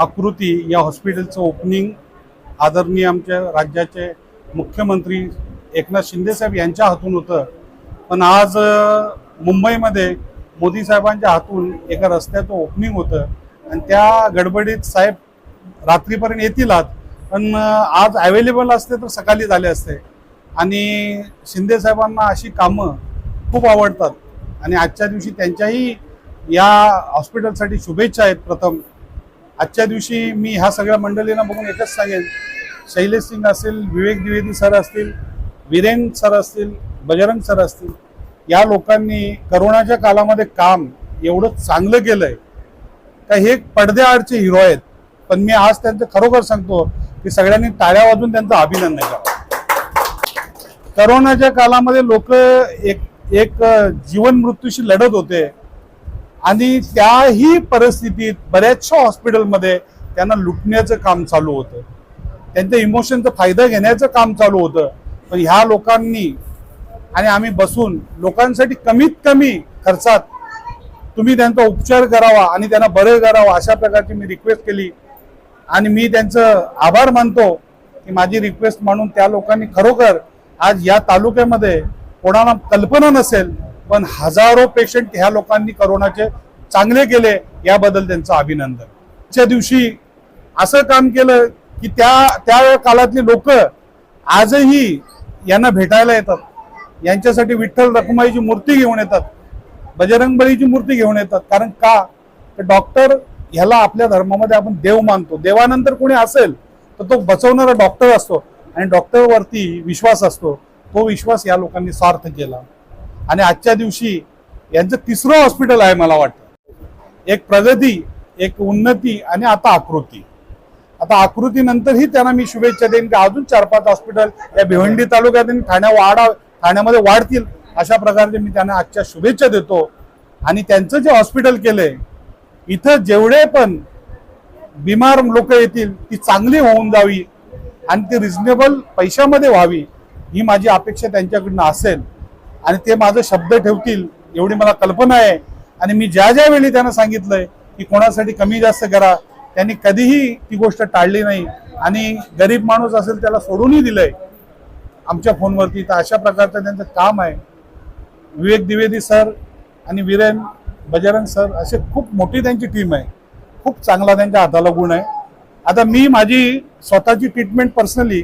आकृती या हॉस्पिटलचं ओपनिंग आदरणीय आमच्या राज्याचे मुख्यमंत्री एकनाथ शिंदेसाहेब यांच्या हातून होतं. पण आज मुंबईमध्ये मोदी साहेबांच्या हातून एका रस्त्याचं ओपनिंग होतं आणि त्या गडबडीत साहेब रात्रीपर्यंत येतील आत पण आज अवेलेबल असते तर सकाळी झाले असते. आणि शिंदेसाहेबांना अशी कामं खूप आवडतात. आणि आजच्या दिवशी त्यांच्याही या हॉस्पिटलसाठी शुभेच्छा आहेत प्रथम. आजच्या दिवशी मी ह्या सगळ्या मंडळींना बघून एकच सांगेन. शैलेश सिंग असेल विवेक द्विवेदी सर असतील विरेन सर असतील बजरंग सर असतील या लोकांनी करोनाच्या कालामध्ये काम एवढं चांगलं केलंय का हे पडद्याआडचे हिरो आहेत. पण मी आज त्यांचं खरोखर सांगतो की सगळ्यांनी टाळ्या वाजून त्यांचं अभिनंदन करावं. करोनाच्या कालामध्ये लोक एक एक जीवन मृत्यूशी लढत होते. आणि त्याही परिस्थितीत बऱ्याचशा हॉस्पिटलमध्ये त्यांना लुटण्याचं काम चालू होतं. त्यांच्या इमोशनचा फायदा घेण्याचं काम चालू होतं. पण ह्या लोकांनी आणि आम्ही बसून लोकांसाठी कमीत कमी खर्चात तुम्ही त्यांचा उपचार करावा आणि त्यांना बरं करावा अशा प्रकारची मी रिक्वेस्ट केली. आणि मी त्यांचं आभार मानतो की माझी रिक्वेस्ट म्हणून त्या लोकांनी खरोखर आज या तालुक्यामध्ये कोणाला कल्पना नसेल पण हजारो पेशंट ह्या लोकांनी करोनाचे चांगले केले याबद्दल त्यांचं अभिनंदन. च्या दिवशी असं काम केलं की त्या त्या काळातली लोक आजही यांना भेटायला येतात. यांच्यासाठी विठ्ठल रखुमाईची मूर्ती घेऊन येतात. बजरंगबलीची मूर्ती घेऊन येतात. कारण का? तर डॉक्टर ह्याला आपल्या धर्मामध्ये आपण देव मानतो. देवानंतर कोणी असेल तर तो बचवणारा डॉक्टर असतो. आणि डॉक्टरवरती विश्वास असतो. तो विश्वास या लोकांनी सार्थ केला. आणि आजच्या दिवशी यांचं तिसरं हॉस्पिटल आहे मला वाटतं. एक प्रगती एक उन्नती आणि आता आकृती. आता आकृतीनंतरही त्यांना मी शुभेच्छा देईन की अजून चार पाच हॉस्पिटल या भिवंडी तालुक्यात आणि ठाण्या वाढा ठाण्यामध्ये वाढतील अशा प्रकारचे मी त्यांना आजच्या शुभेच्छा देतो. आणि त्यांचं जे हॉस्पिटल केलंय इथं जेवढे पण बिमार लोक येतील ती चांगली होऊन जावी आणि ती रिझनेबल पैशामध्ये व्हावी ही माझी अपेक्षा त्यांच्याकडनं असेल. आणि ते माझं शब्द ठेवतील एवढी मला कल्पना आहे. आणि मी ज्या ज्या वेळी त्यांना सांगितलंय की कोणासाठी कमी जास्त करा त्यांनी कधीही ती गोष्ट टाळली नाही. आणि गरीब माणूस असेल त्याला सोडूनही दिलंय. आमच्या फोनवरती तर अशा प्रकारचं त्यांचं काम आहे. विवेक द्विवेदी सर आणि वीरेन बजरंग सर असे खूप मोठी त्यांची टीम आहे. खूप चांगला त्यांच्या हाताला गुण आहे. आता मी माझी स्वतःची ट्रीटमेंट पर्सनली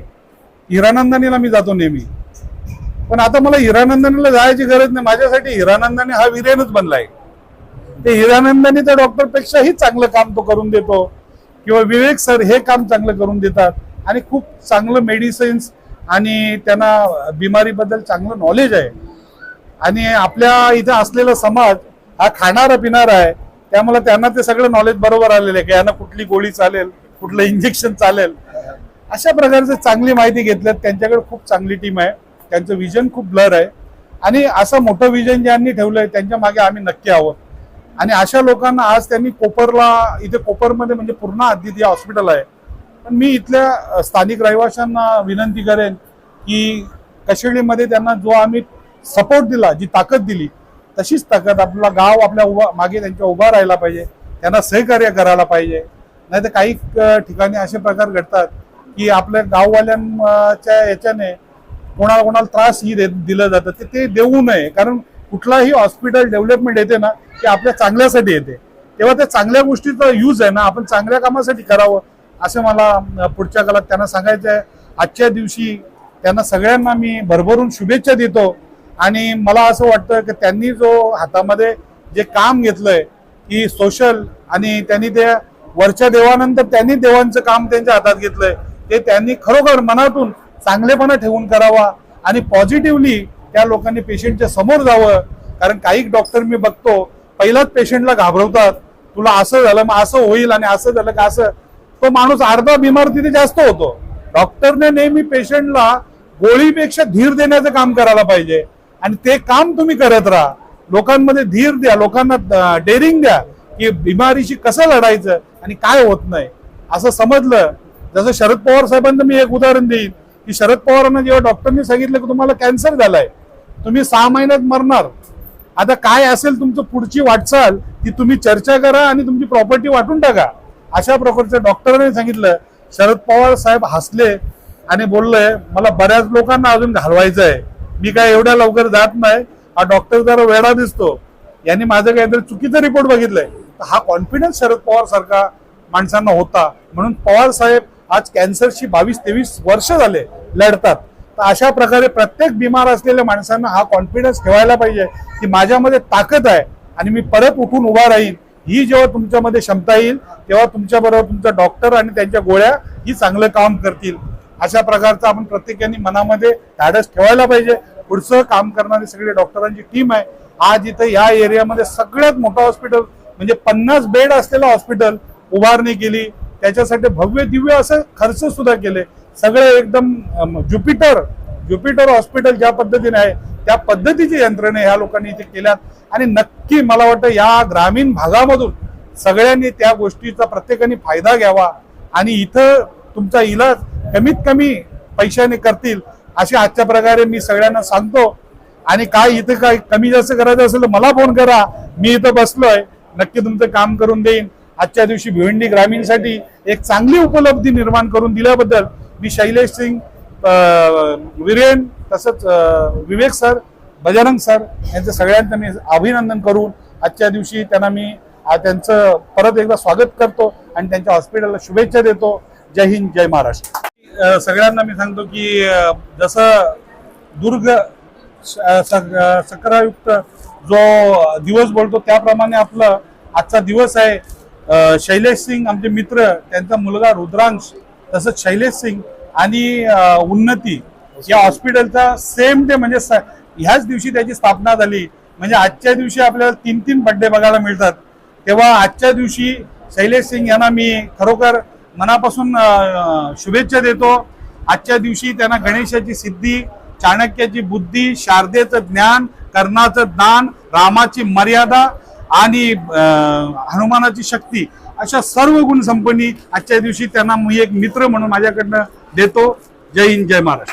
हिरानंदानीला मी जातो नेहमी. पण आता मला हिरानंदानीला जायची गरज नाही. माझ्यासाठी हिरानंदाने हा वीरेनच बनलाय. ते हिरानंदाने त्या डॉक्टरपेक्षाही चांगलं काम तो करून देतो. किंवा विवेक सर हे काम चांगलं करून देतात. आणि खूप चांगलं मेडिसिन्स आणि त्यांना बिमारीबद्दल चांगलं नॉलेज आहे. आणि आपल्या इथे असलेला समाज हा खाणारा पिणारा आहे. त्यामुळे त्यांना ते सगळं नॉलेज बरोबर आलेलं आहे. की यांना कुठली गोळी चालेल कुठलं इंजेक्शन चालेल. अशा प्रकारचे चांगली माहिती घेतल्यात. त्यांच्याकडे खूप चांगली टीम आहे. त्यांचं विजन खूप ब्लर आहे. आणि असं मोठं विजन ज्यांनी ठेवलंय त्यांच्या मागे आम्ही नक्की आहोत. आणि अशा लोकांना आज त्यांनी कोपरला इथे कोपरमध्ये म्हणजे पूर्ण आदित्य हॉस्पिटल आहे. पण मी इथल्या स्थानिक रहिवाशांना विनंती करेन की कशेळीमध्ये त्यांना जो आम्ही सपोर्ट दिला जी ताकद दिली तशीच ताकद आपला गाव आपल्या उभा मागे त्यांच्या उभा राहायला पाहिजे. त्यांना सहकार्य करायला पाहिजे. नाही तर काही ठिकाणी असे प्रकार घडतात की आपल्या गाववाल्यांच्या याच्याने कोणाला कोणाला त्रास ही दे- दिलं जातं ते ते देऊ नये. कारण कुठलाही हॉस्पिटल डेव्हलपमेंट येते ना ते आपल्या चांगल्यासाठी येते. तेव्हा त्या चांगल्या गोष्टीचा यूज आहे ना आपण चांगल्या कामासाठी करावं असं मला पुढच्या काळात त्यांना सांगायचं आहे. आजच्या दिवशी त्यांना सगळ्यांना मी भरभरून शुभेच्छा देतो. आणि मला असं वाटतं की त्यांनी जो हातामध्ये जे काम घेतलंय की सोशल आणि त्यांनी ते वरच्या देवानंतर त्यांनी देवांचं काम त्यांच्या हातात घेतलंय ते त्यांनी खरोखर मनातून चांगलेपणा ठेवून करावा आणि पॉझिटिव्हली त्या लोकांनी पेशंटच्या समोर जावं. कारण काही डॉक्टर मी बघतो पहिलाच पेशंटला घाबरवतात. तुला असं झालं मग असं होईल आणि असं झालं का असं. तो माणूस अर्धा बिमार तिथे जास्त होतो. डॉक्टरने नेहमी पेशंटला गोळीपेक्षा धीर देण्याचं काम करायला पाहिजे. आणि ते काम तुम्ही करत राहा. लोकांमध्ये धीर द्या लोकांना डेअरिंग द्या की बिमारीशी कसं लढायचं आणि काय होत नाही. असं समजलं. जसं शरद पवार साहेबांना मी एक उदाहरण देईन. की शरद पवारांना जेव्हा डॉक्टरनी सांगितलं की तुम्हाला कॅन्सर झालाय तुम्ही सहा महिन्यात मरणार. आता काय असेल तुमचं पुढची वाटचाल ती तुम्ही चर्चा करा आणि तुमची प्रॉपर्टी वाटून टाका. अशा प्रकारचं डॉक्टरांनी सांगितलं. शरद पवार साहेब हसले आणि बोलले मला बऱ्याच लोकांना अजून घालवायचं आहे मी काय एवढ्या लवकर जात नाही. हा डॉक्टर जरा वेळा दिसतो. यांनी माझं काहीतरी चुकीचा रिपोर्ट बघितलंय. हा कॉन्फिडन्स शरद पवार सारखा माणसांना होता. म्हणून पवार साहेब आज कॅन्सरशी बावीस तेवीस वर्ष झाले लढतात. तर अशा प्रकारे प्रत्येक बिमार असलेल्या माणसांना हा कॉन्फिडन्स ठेवायला पाहिजे की माझ्यामध्ये ताकद आहे आणि मी परत उठून उभा राहीन. ही जेव्हा तुमच्यामध्ये क्षमता येईल तेव्हा तुमच्याबरोबर तुमचा डॉक्टर आणि त्यांच्या गोळ्या ही चांगलं काम करतील. अशा प्रकारचं आपण प्रत्येकाने मनामध्ये धाडस ठेवायला पाहिजे. पुढचं काम करणारी सगळी डॉक्टरांची टीम आहे. आज इथं या एरियामध्ये सगळ्यात मोठं हॉस्पिटल म्हणजे पन्नास बेड असलेलं हॉस्पिटल उभारणी केली. त्याच्यासाठी भव्य दिव्य असं खर्च सुद्धा केले. सगळे एकदम ज्युपिटर ज्युपिटर हॉस्पिटल ज्या पद्धतीने आहे त्या पद्धतीची यंत्रणा ह्या लोकांनी इथे केल्यात. आणि नक्की मला वाटतं या ग्रामीण भागामधून सगळ्यांनी त्या गोष्टीचा प्रत्येकाने फायदा घ्यावा. आणि इथं तुमचा इलाज कमीत कमी पैशाने करतील अशा आजच्या प्रकारे मी सगळ्यांना सांगतो. आणि काय इथं काय कमी जास्त करायचं असेल तर मला फोन करा. मी इथं बसलोय. नक्की तुमचं काम करून देईन. आजच्या दिवशी भिवंडी ग्रामीणसाठी एक चांगली उपलब्धी निर्माण करून दिल्याबद्दल मी शैलेश सिंग विरेन तसंच विवेक सर बजरंग सर यांचं सगळ्यांचं मी अभिनंदन करून आजच्या दिवशी त्यांना मी त्यांचं परत एकदा स्वागत करतो आणि त्यांच्या हॉस्पिटलला शुभेच्छा देतो. जय हिंद जय महाराष्ट्र. सगळ्यांना मी सांगतो की जसं दुर्ग स- जो दिवस बोलतो त्याप्रमाणे आपलं आजचा दिवस आहे. शैलेश सिंग आमचे मित्र त्यांचा मुलगा रुद्रांश तसंच शैलेश सिंग आणि उन्नती या हॉस्पिटलचा सेम डे म्हणजे स- ह्याच दिवशी त्याची स्थापना झाली. म्हणजे आजच्या दिवशी आपल्याला तीन तीन बड्डे बघायला मिळतात. तेव्हा आजच्या दिवशी शैलेश सिंग यांना मी खरोखर मनापासून शुभेच्छा देतो. आजच्या दिवशी त्यांना गणेशाची सिद्धी चाणक्याची बुद्धी शारदेचं ज्ञान कर्णाचं दान रामाची मर्यादा आणि हनुमानाची शक्ती अशा सर्व गुण संपन्नी आजच्या दिवशी त्यांना मी एक मित्र म्हणून माझ्याकडनं देतो. जय हिंद जय महाराष्ट्र.